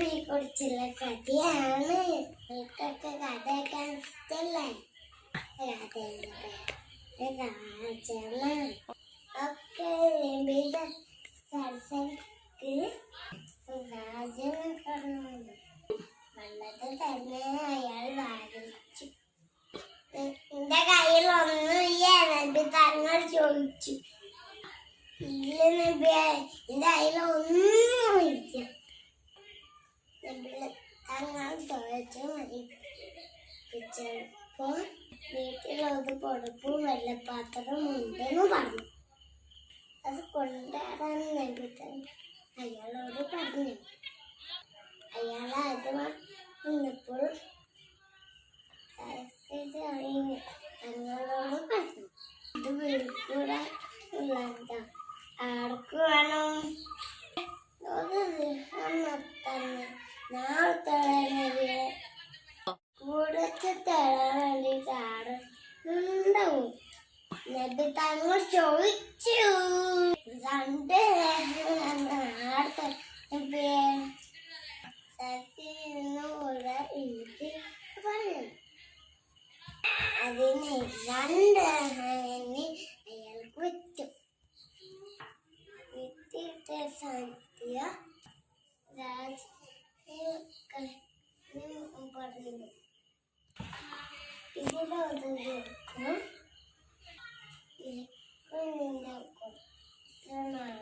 കുറിച്ചുള്ള കഥയാണ്. നിങ്ങൾക്കൊക്കെ കഥ കേൾക്കാൻ ഇഷ്ടല്ലേ ഒക്കെ ലംബിത സരസക്ക് രാജനെ കാണുന്നു വല്ലത് തന്നെ അയാൾ വാദിച്ചു. എന്റെ കയ്യിൽ ഒന്നുമില്ല നബി തങ്ങൾ ചോദിച്ചു. ഇല്ല നബിയെ എന്റെ കയ്യിൽ ഒന്നുമില്ല നബി മതി. ചിലപ്പോ വീട്ടിലൊരു പൊടുപ്പും വെള്ളപ്പാത്രവും ഉണ്ടെന്ന് പറഞ്ഞു. അത് കൊണ്ടുവരാൻ നബി തങ്ങൾ അയാളോട് പറഞ്ഞു. അയാൾ അത് നിന്നപ്പോൾ ഞങ്ങളോട് പറഞ്ഞു. ഇത് വീടിക്കൂടെ ഉള്ളതാ. ആർക്ക് വേണം? നാളെ തളനവിയെ കൂടത്തെ തളാൻ വേണ്ടിയിട്ട് ആറ് ഉണ്ടാവും നബി തങ്ങൾ ചോദിച്ചു. രണ്ട് നിന്നുകൂടെ എനിക്ക് പറഞ്ഞു അതിന് രണ്ട് ആനനെ അയാൾക്ക് വിറ്റു വിറ്റിട്ട് സത്യ പറഞ്ഞു ഇതിലൊതുക്കും മാസമായ